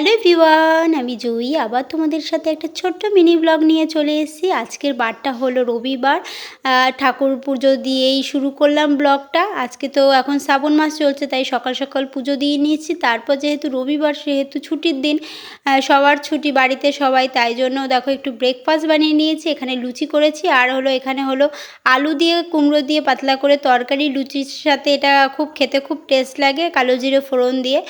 Hello V1 আমি জয়ী আবার তোমাদের সাথে একটা ছোট্ট মিনি ব্লগ নিয়ে চলে এসেছি। আজকের বারটা হলো রবিবার। ঠাকুর পুজো দিয়েই শুরু করলাম ব্লগটা। আজকে তো এখন শ্রাবণ মাস চলছে, তাই সকাল সকাল পুজো দিয়ে নিয়েছি। তারপর যেহেতু রবিবার, সেহেতু ছুটির দিন সবার ছুটি বাড়িতে সবাই। তাই জন্য দেখো একটু ব্রেকফাস্ট বানিয়ে নিয়েছি, এখানে লুচি করেছি। আর হলো, এখানে হলো আলু দিয়ে, কুমড়ো দিয়ে পাতলা করে তরকারি। লুচির সাথে এটা খুব খেতে খুব টেস্ট লাগে, কালো জিরে ফোড়ন দিয়ে।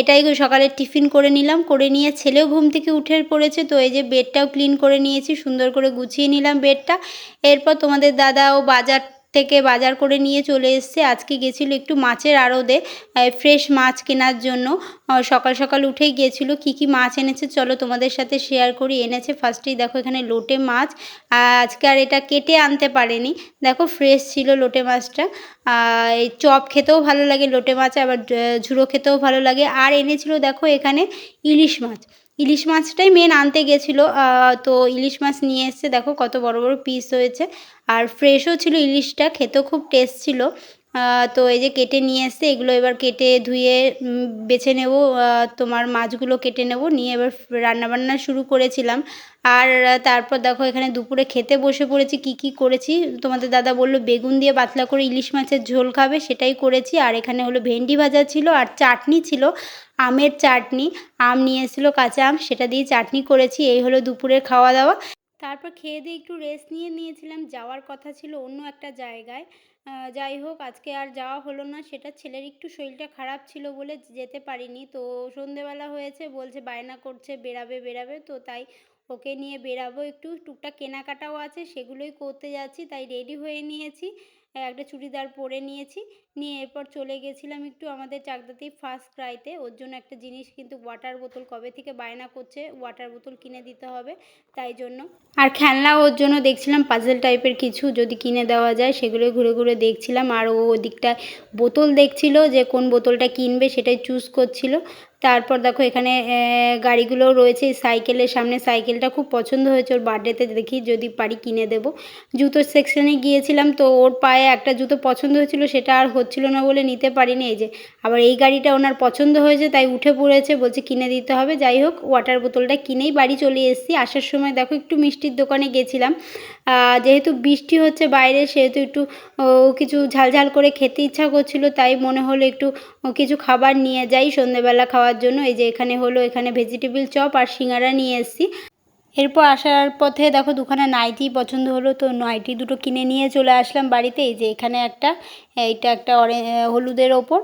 এটাই সকালে টিফিন করে নিলাম, করে নিয়ে ছেলেও ঘুম থেকে উঠে পড়েছে, তো এই যে বেডটাও ক্লিন করে নিয়েছি, সুন্দর করে গুছিয়ে নিলাম বেডটা। এরপর তোমাদের দাদা ও বাজার থেকে বাজার করে নিয়ে চলে এসছে। আজকে গেছিল একটু মাছের আড়দে ফ্রেশ মাছ কেনার জন্য। সকাল সকাল উঠেই গিয়েছিল কি কি মাছ এনেছে চলো তোমাদের সাথে শেয়ার করি। এনেছে ফার্স্টেই দেখো এখানে লোটে মাছ আজকে আর এটা কেটে আনতে পারেনি। দেখো ফ্রেশ ছিল লোটে মাছটা। এই চপ খেতেও ভালো লাগে লোটে মাছ, আবার ঝুড়ো খেতেও ভালো লাগে। আর এনেছিল দেখো এখানে ইলিশ মাছ। ইলিশ মাছটাই মেন আনতে গেছিল তো ইলিশ মাছ নিয়ে এসছে, দেখো কত বড় বড় পিস হয়েছে। আর ফ্রেশও ছিল ইলিশটা, খেতেও খুব টেস্ট ছিল। তো এই যে কেটে নিয়ে এসছে, এগুলো এবার কেটে ধুয়ে বেছে নেব তোমার মাছগুলো কেটে নেব, নিয়ে এবার রান্নাবান্না শুরু করেছিলাম। আর তারপর দেখো, এখানে দুপুরে খেতে বসে পড়েছি, কি কি করেছি? তোমাদের দাদা বলল, বেগুন দিয়ে পাতলা করে ইলিশ মাছের ঝোল খাবে, সেটাই করেছি। আর এখানে হলো ভেন্ডি ভাজা ছিল, আর চাটনি ছিল, আমের চাটনি। আম নিয়ে এসেছিল কাঁচা আম, সেটা দিয়ে চাটনি করেছি। এই হলো দুপুরের খাওয়া দাওয়া। তারপর খেয়ে দিয়ে একটু রেস্ট নিয়ে নিয়েছিলাম। যাওয়ার কথা ছিল অন্য একটা জায়গায়। যাই হোক, আজকে আর যাওয়া হলো না। সেটা ছেলের একটু শরীরটা খারাপ ছিল বলে যেতে পারিনি। তো সন্ধেবেলা হয়েছে, বলছে বায়না করছে বেরাবে বেরাবে তো তাই ওকে নিয়ে বেরাবো একটু টুকটাক কেনাকাটাও আছে, সেগুলোই করতে যাচ্ছি। তাই রেডি হয়ে নিয়েছি। একটা চুড়িদার পরে নিয়েছি। নিয়ে এরপর চলে গেছিলাম একটু আমাদের চাকদাতেই ফার্স্ট ক্রাইতে ওর জন্য একটা জিনিস কিন্তু ওয়াটার বোতল কবে থেকে বায়না করছে ওয়াটার বোতল কিনে দিতে হবে তাই জন্য। আর খেলনা ওর জন্য দেখছিলাম পাজেল টাইপের কিছু যদি কিনে দেওয়া যায় সেগুলো ঘুরে ঘুরে দেখছিলাম। আর ও ওদিকটায় বোতল দেখছিল যে কোন বোতলটা কিনবে সেটাই চুজ করছিল। তারপর দেখো এখানে আহ, গাড়িগুলোও রয়েছে সাইকেলের সামনে। সাইকেলটা খুব পছন্দ হয়েছে ওর বার্থডেতে দেখি যদি পারি কিনে দেবো। জুতোর সেকশনে গিয়েছিলাম তো ওর পায়ে একটা জুতো পছন্দ হয়েছিল সেটা আর হচ্ছিল না বলে নিতে পারিনি। এই যে আবার এই গাড়িটা ওনার পছন্দ হয়েছে তাই উঠে পড়েছে বলছে কিনে দিতে হবে। যাই হোক ওয়াটার বোতলটা কিনেই বাড়ি চলে এসেছি। আসার সময় দেখো একটু মিষ্টির দোকানে গেছিলাম। যেহেতু বৃষ্টি হচ্ছে বাইরে সেহেতু একটু কিছু ঝালঝাল করে খেতে ইচ্ছা করছিল তাই মনে হলো একটু কিছু খাবার নিয়ে যাই সন্ধেবেলা খাওয়ার জন্য। এই যে এখানে হলো, এখানে ভেজিটেবিল চপ আর সিঙ্গারা নিয়ে এসেছি। এরপর আসার পথে দেখো দুখানা নাইটি পছন্দ হলো, তো নাইটি দুটো কিনে নিয়ে চলে আসলাম বাড়িতে। এই যে এখানে একটা, এইটা একটা অরে, হলুদের ওপর,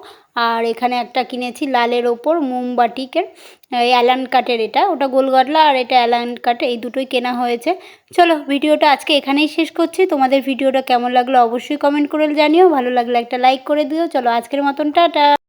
আর এখানে একটা কিনেছি লালের ওপর মোমবাটিকের এই অ্যালান কাটের এটা। ওটা গোল গটলা আর এটা অ্যালান কাট, এই দুটোই কেনা হয়েছে। চলো ভিডিওটা আজকে এখানেই শেষ করছি। তোমাদের ভিডিওটা কেমন লাগল অবশ্যই কমেন্ট করে জানিও। ভালো লাগলে একটা লাইক করে দিও। চলো আজকের মতন, টাটা!